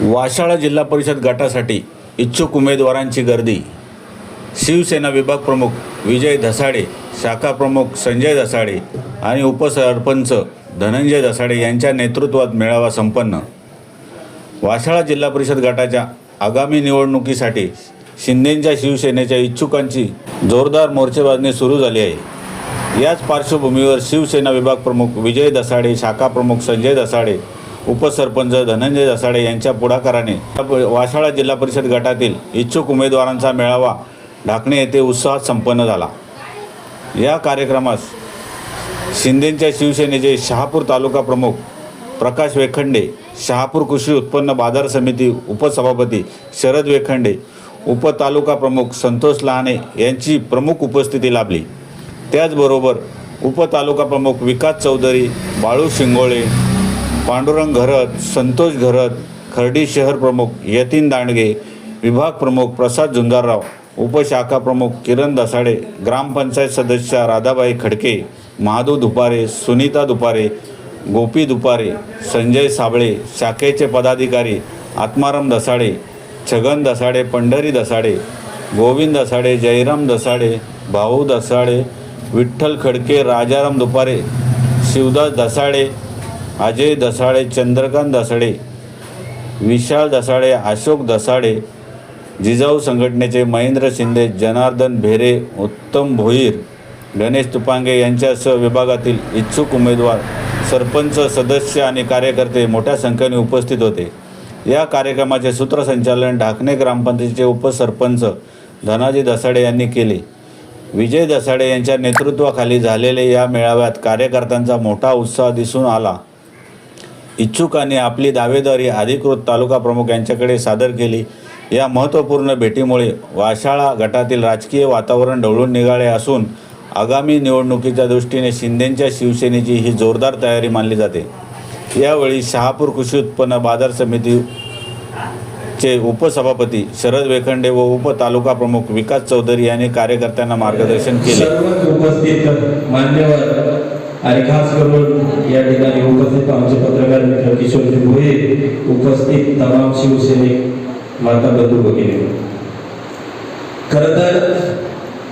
वाशाळा जिल्हा परिषद गटासाठी इच्छुक उमेदवारांची गर्दी. शिवसेना विभाग प्रमुख विजय धसाडे शाखा प्रमुख संजय धसाडे आणि उपसरपंच धनंजय धसाडे यांच्या नेतृत्वात मेळावा संपन्न. वाशाळा जिल्हा परिषद गटाच्या आगामी निवडणुकीसाठी शिंदेंच्या शिवसेनेच्या इच्छुकांची जोरदार मोर्चेबाजणी सुरू झाली आहे. याच पार्श्वभूमीवर शिवसेना विभाग प्रमुख विजय दसाडे शाखा प्रमुख संजय दसाडे उपसरपंच धनंजय दसाडे यांच्या पुढाकाराने वाशाळा जिल्हा परिषद गटातील इच्छुक उमेदवारांचा मेळावा ढाकणे येथे उत्साहात संपन्न झाला. या कार्यक्रमास शिंदेंच्या शिवसेनेचे शहापूर तालुका प्रमुख प्रकाश वेखंडे शहापूर कृषी उत्पन्न बाजार समिती उपसभापती शरद वेखंडे उपतालुका प्रमुख संतोष लहाने यांची प्रमुख उपस्थिती लाभली. त्याचबरोबर उपतालुका प्रमुख विकास चौधरी बाळू शिंगोळे पांडुरंग घरत संतोष घरत खर्डी शहर प्रमुख यतीन दांडगे विभाग प्रमुख प्रसाद झुंजारराव उपशाखा प्रमुख किरण दसाडे ग्रामपंचायत सदस्या राधाबाई खडके महादू दुपारे सुनीता दुपारे गोपी दुपारे संजय साबळे शाखेचे पदाधिकारी आत्माराम दसाडे छगन दसाडे पंढरी दसाडे गोविंद दसाडे जयराम दसाडे भाऊ दसाडे विठ्ठल खडके राजाराम दुपारे शिवदास दसाडे अजय दसाडे चंद्रकांत दसाडे विशाल दसाडे अशोक दसाडे जिजाऊ संघटनेचे महेंद्र शिंदे जनार्दन भेरे उत्तम भोईर गणेश तुपांगे यांच्यासह विभागातील इच्छुक उमेदवार सरपंच सदस्य आणि कार्यकर्ते मोठ्या संख्येने उपस्थित होते. या कार्यक्रमाचे सूत्रसंचालन ढाकणे ग्रामपंचायतीचे उपसरपंच धनाजी दसाडे यांनी केले. विजय दसाडे यांच्या नेतृत्वाखाली झालेल्या या मेळाव्यात कार्यकर्त्यांचा मोठा उत्साह दिसून आला. इच्छुकांनी आपली दावेदारी अधिकृत तालुका प्रमुख यांच्याकडे सादर केली. या महत्त्वपूर्ण भेटीमुळे वाशाळा गटातील राजकीय वातावरण ढवळून निघाले असून आगामी निवडणुकीच्या दृष्टीने शिंदेंच्या शिवसेनेची ही जोरदार तयारी मानली जाते. यावेळी शहापूर कृषी उत्पन्न बाजार समिती चे उपसभापती शरद वेखंडे व उपतालुका प्रमुख विकास चौधरी यांनी कार्यकर्त्यांना मार्गदर्शन केले. उपस्थित मान्यवर आणि खास करून या ठिकाणी उपस्थित आमचे पत्रकार मित्र किशोरजी भोये उपस्थित तमाम शिवसैनिक माता बंधू भगिनी. खर तर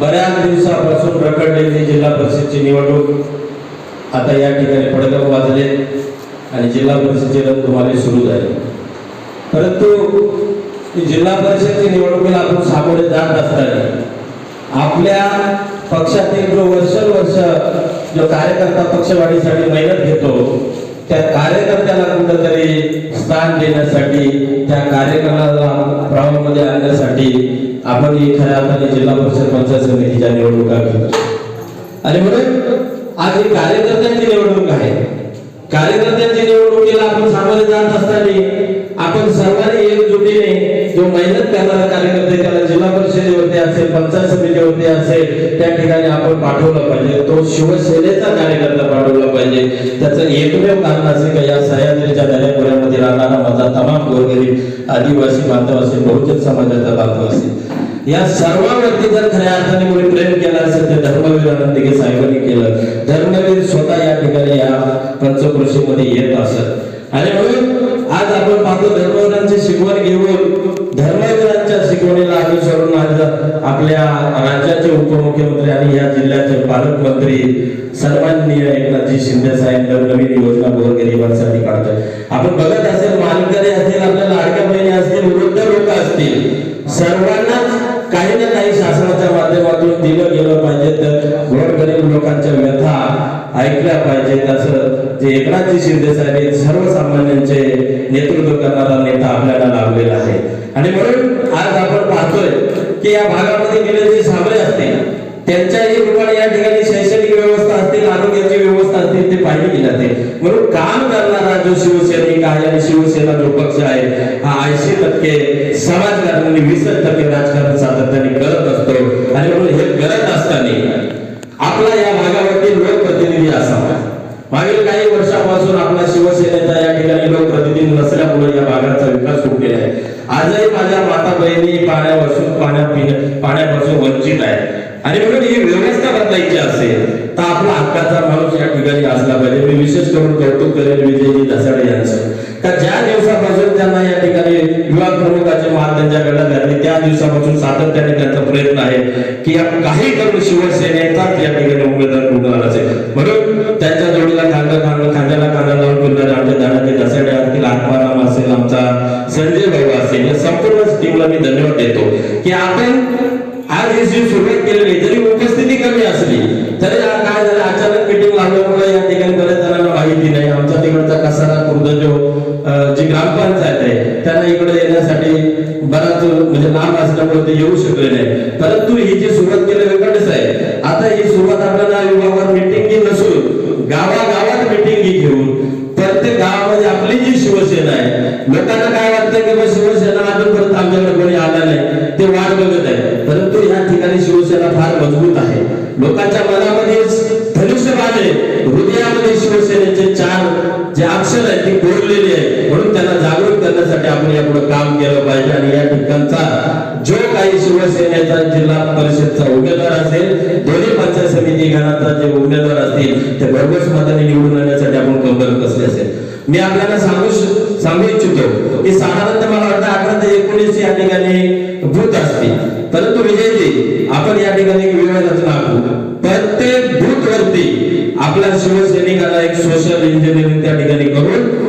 बऱ्याच दिवसापासून प्रकटलेली जिल्हा परिषदची निवडणूक आता या ठिकाणी पडगम वाजले आणि जिल्हा परिषदचे रणधुमाळे सुरू झाले. परंतु जिल्हा परिषदची निवडणुकीला आपण सामोरे जात असताना आपल्या पक्षातील जो वर्षानुवर्ष जो कार्यकर्ता पक्षवाढीसाठी मेहनत घेतो त्या कार्यकर्त्याला कुठंतरी स्थान देण्यासाठी त्या कार्यक्रमाला प्रभावामध्ये आणण्यासाठी आपण एखाद्या अर्थाने जिल्हा परिषद पंचायत समितीच्या निवडणुका घेतो आणि म्हणून आज ही कार्यकर्त्यांची निवडणूक आहे. कार्यकर्त्यांच्या निवडणुकीला आपण सामोरे जात असताना आपण सर्वांनी एकजुटीने जो मेहनत करणारा असेल पंचायत समितीवरती असेल त्या ठिकाणी आपण पाठवलं पाहिजे. तो शिवसेनेचा कार्यकर्ता पाठवला पाहिजे. त्याचं एकमेव कारण असे का या सह्याद्रीच्या दर्यापुरामध्ये राहणारा माझा तमाम गोरगरीब आदिवासी बांधव असेल बहुजन समाजाचा बांधव असेल या सर्वांवरती जर खऱ्या अर्थाने कोणी प्रेम केला असेल तर धर्मवीर अनंतिके साहेबांनी केलं. धर्मवीर स्वतः या ठिकाणी या पंचकृषीमध्ये येत असत. आणि म्हणून आज आपण पाहतो धर्मवीरांची शिकवण घेऊन धर्मवीरांच्या शिकवणीला अनुसरून आज आपल्या राज्याचे उपमुख्यमंत्री आणि या जिल्ह्याचे पालकमंत्री सन्माननीय एकनाथजी शिंदे साहेब नवीन योजना गोरगरिबांसाठी काढतोय. आपण बघत असेल मानकरी असतील आपल्या लाडक्या बहिणी असतील वृद्ध लोक असतील सर्वांनाच काही ना काही शासनाच्या माध्यमातून दिलं गेलं पाहिजे. तर गोरगरीब लोकांच्या व्यथा ऐकल्या पाहिजेत असं जे एकनाथजी शिंदे साहेब सर्वसामान्यांचे नेतृत्व करणारा नेता आपल्याला लाभलेला आहे. आणि म्हणून आज आपण पाहतोय की या भागामध्ये गेले जे सावळे असतील त्यांच्याही रूपाने या ठिकाणी शैक्षणिक व्यवस्था असतील आरोग्याची व्यवस्था असतील ते पाहिली गेली जाते. म्हणून काम करणारा जो शिवसैनिक आहे आणि शिवसेना जो पक्ष आहे हा ऐंशी टक्के समाजकारणाने वीस टक्के राजकारण वंचित आहे. आणि म्हणून ही व्यवस्था बदलायची असेल तर आपला हक्काचा माणूस या ठिकाणी असला पाहिजे. मी विशेष करून कौतुक करेन विजयजी धसाडे यांचं. का ज्या दिवसापासून त्यांना या ठिकाणी युवा प्रमुखाचे मान त्यांच्याकडे झाले त्या दिवसापासून सातत्याने त्यांचा प्रयत्न आहे की या काही करून शिवसेनेचाच या ठिकाणी उमेदवार उभारला देण्यासाठी बराच म्हणजे लांब असल्यामुळे ते येऊ शकले नाही. परंतु ही जी सुरुवात केली वेगळच आहे आता ही सुरुवात आपल्याला विभागावर मिटिंग नसून गावागावात मिटिंग घेऊन प्रत्येक गावामध्ये आपली जी शिवसेना आहे लोकांना काय वाटतं की शिवसेना अजूनपर्यंत आमच्याकडे कोणी आला नाही ते वाट बघत आहे परंतु या ठिकाणी शिवसेना फार मजबूत आहे. लोकांच्या मनामध्ये धनुष्यबाण आहे. हृदयामध्ये शिवसेनेचे चार जे अक्षर आहेत ते कोरलेली आहे पुढे काम केलं पाहिजे आणि या ठिकाणचा जो काही शिवसेनेचा जिल्हा परिषदचा उमेदवार असेल दोन्ही पंचायत समिती घराचा जे उमेदवार असतील ते भरघोस मताने निवडून आणण्यासाठी आपण कंबर कसले असेल मी आपल्याला सांगू सांगू इच्छितो की साधारणतः मला वाटतं अकरा ते एकोणीस या ठिकाणी बूथ असतील. परंतु विजयजी आपण या ठिकाणी एक वेगळा रचना प्रत्येक बूथ वरती आपल्या शिवसैनिकाला एक सोशल इंजिनिअरिंग त्या ठिकाणी करून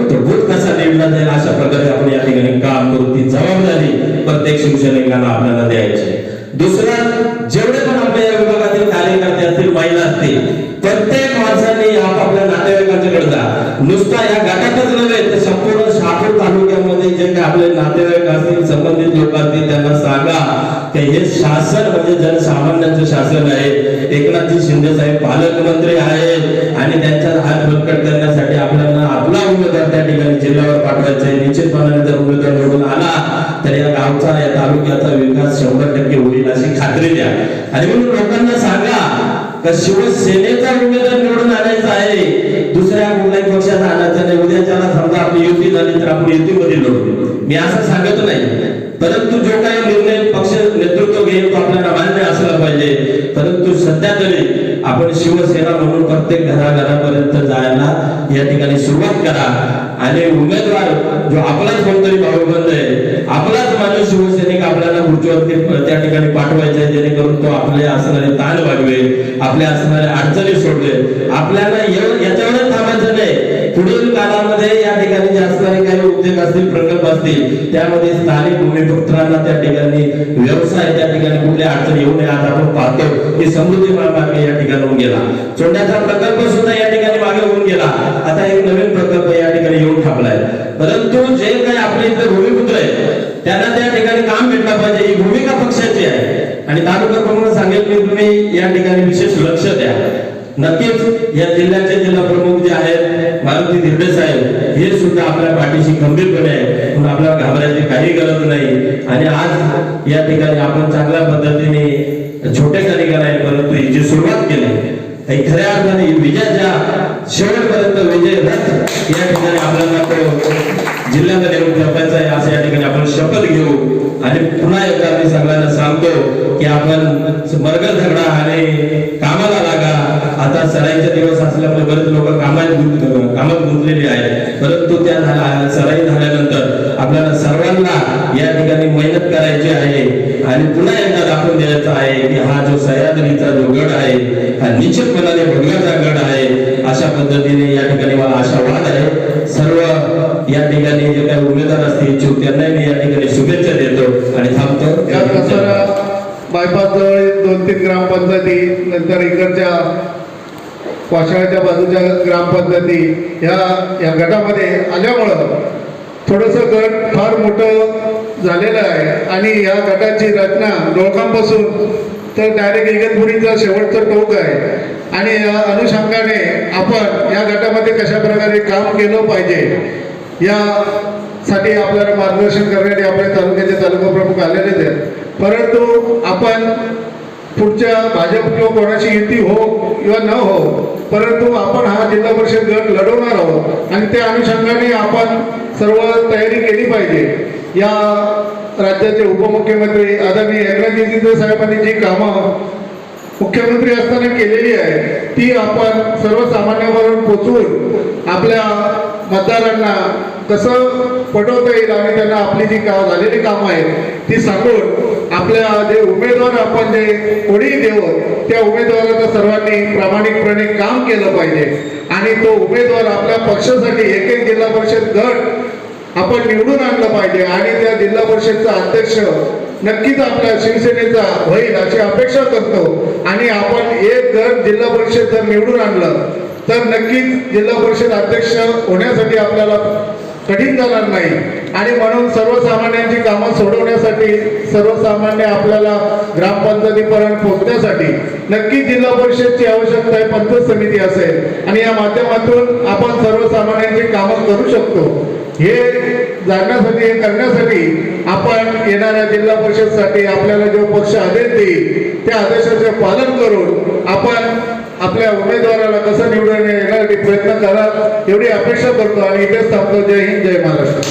तो बूथ जाईल अशा प्रकारे आपण या ठिकाणी काम करू ती जबाबदारी प्रत्येक शिवसैनिकांना आपल्याला द्यायची. आहे. दुसरं जेवढे पण आपल्या या विभागातील कार्यकर्ते असतील महिला असतील प्रत्येक माणसाने आपापल्या नातेवाईकांच्याकडे जा. नुसता या गटातच नव्हे तर संपूर्ण शहापूर तालुक्यामध्ये जे काही आपले नातेवाईक असतील संबंधित लोक असतील त्यांना सांगा. की हे शासन म्हणजे जनसामान्यांचं शासन आहे. एकनाथजी शिंदे साहेब पालकमंत्री आहेत. आणि त्यांच्या निश्चितपणाने जर उमेदवार निवडून आला तर या गावचा या तालुक्याचा विकास शंभर टक्के होईल अशी खात्री द्या. आणि म्हणून लोकांना सांगा का शिवसेनेचा उमेदवार निवडून आणायचा आहे दुसऱ्या कुठल्याही पक्षाचा आणायचा नाही. उद्याच्याला समजा आपली युती झाली तर आपण युतीमध्ये लढू. मी असं सांगत नाही. परंतु जो काही निर्णय पक्ष नेतृत्व घेईल तो आपल्याला मान्य असला पाहिजे. परंतु सध्या तरी आपण शिवसेना म्हणून प्रत्येक घराघरापर्यंत जायला या ठिकाणी सुरुवात करा. आणि उमेदवार जो आपलाच कोणतरी भाऊबंद आहे आपलाच माणूस शिवसैनिक आपल्याला खुर्चीवरती त्या ठिकाणी पाठवायचा आहे जेणेकरून तो आपले असणारे ताण वाढवेल आपल्या असणाऱ्या अडचणी सोडवेल. आपल्याला एव- याच्यावरच थांबायचं नाही. पुढील काळामध्ये या ठिकाणी जे असणारे काही उद्योग असतील प्रकल्प असतील त्यामध्ये स्थानिक भूमिपुत्रांना त्या ठिकाणी व्यवसाय त्या ठिकाणी कुठल्या अडचण येऊ नये आज आपण पाहतो. की समृद्धी मार्ग या ठिकाणी होऊन गेला. चोंड्याचा प्रकल्प सुद्धा या ठिकाणी मागे होऊन गेला. आता एक नवीन प्रकल्प या ठिकाणी येऊन थांबलाय. परंतु जे काही आपले इथले भूमिपुत्र आहेत त्यांना त्या ठिकाणी काम भेटलं पाहिजे ही भूमिका पक्षाची आहे. आणि तालुका प्रमुख सांगेल की तुम्ही या ठिकाणी विशेष लक्ष द्या. नक्कीच या जिल्ह्याचे जिल्हा प्रमुख जे आहेत मारुती धिरडे साहेब हे सुद्धा आपल्या पाठीशी खंबीरपणे आहे म्हणून आपल्याला घाबरायची काही गरज नाही. आणि आज या ठिकाणी आपण चांगल्या पद्धतीने छोटे कार्यक्रम आहे परंतु ही सुरुवात केली खऱ्या अर्थाने विजयाच्या शेवटपर्यंत विजय रथ या ठिकाणी आपल्याला तो जिल्ह्यामध्ये येऊन ठेवायचा आहे. असं या ठिकाणी आपण शपथ घेऊ. आणि पुन्हा एकदा मी सगळ्यांना सांगतो की आपण मर्ग झगडा आणि कामाला लागा. आता सराईचा दिवस असल्यामुळे बरेच लोक कामात गुंत- कामात गुंतलेले आहेत. परंतु त्या झाल्या सराई झाल्यानंतर आपल्याला सर्वांना या ठिकाणी मेहनत करायची आहे. आणि पुन्हा एकदा दाखवून द्यायचं आहे की हा जो सह्याद्रीचा जो गड आहे हा निश्चितपणाने भगव्याचा गड आहे. अशा पद्धतीने या ठिकाणी मला आशावाद आहे. सर्व या ठिकाणी जे काही उमेदवार असतील इच्छुक त्यांनाही मी या ठिकाणी शुभेच्छा देतो आणि थांबतो. बायपास जवळ दोन तीन ग्रामपंचायती नंतर इकडच्या वाशाळ्याच्या बाजूच्या ग्रामपंचायती ह्या या गटामध्ये आल्यामुळं थोडंसं गट फार मोठं झालेलं आहे. आणि या गटाची रचना डोळखांपासून तर डायरेक्ट इगतपुरीचा शेवटचं टोक आहे. आणि या अनुषंगाने आपण या गटामध्ये कशा प्रकारे काम केलं पाहिजे यासाठी आपल्याला मार्गदर्शन करण्यासाठी आपल्या तालुक्याचे तालुका प्रमुख आलेलेच आहेत. परंतु आपण पुढच्या भाजप किंवा कोणाची युती हो किंवा न हो परंतु आपण हा जिल्हा परिषद गट लढवणार आहोत आणि त्या अनुषंगाने आपण सर्व तयारी केली पाहिजे. या राज्याचे उपमुख्यमंत्री आदरणीय एकनाथजी साहेबांनी जी कामं मुख्यमंत्री असताना केलेली आहे ती आपण सर्वसामान्यावरून पोचवून आपल्या मतदारांना कसं पटवता येईल आणि त्यांना आपली जी का झालेली कामं आहेत ती सांगून आपल्या जे उमेदवार आपण जे कोणी देऊ त्या उमेदवाराचं सर्वांनी प्रामाणिकपणे काम केलं पाहिजे. आणि तो उमेदवार आपल्या पक्षासाठी एक एक जिल्हा परिषद गट आपण निवडून आणलं पाहिजे. आणि त्या जिल्हा परिषदचा अध्यक्ष नक्कीच आपल्या शिवसेनेचा होईल अशी अपेक्षा करतो. आणि आपण एक गट जिल्हा परिषद जर निवडून आणलं तर नक्कीच जिल्हा परिषद अध्यक्ष होण्यासाठी आपल्याला कठीण जाणार नाही. आणि म्हणून सर्वसामान्यांची कामं सोडवण्यासाठी सर्वसामान्य आपल्याला ग्रामपंचायतीपर्यंत पोहोचण्यासाठी नक्की जिल्हा परिषदची आवश्यकता आहे पंचायत समिती असेल. आणि या माध्यमातून आपण सर्वसामान्यांची कामं करू शकतो. हे जाणण्यासाठी हे करण्यासाठी आपण येणाऱ्या जिल्हा परिषदसाठी आपल्याला जो पक्ष आदेश देईल त्या आदेशाचे पालन करून आपण आपल्या उमेदवाराला कसं निवडून येणार प्रयत्न करा. एवढी अपेक्षा करतो आणि इथेच थांबतो जय हिंद जय महाराष्ट्र.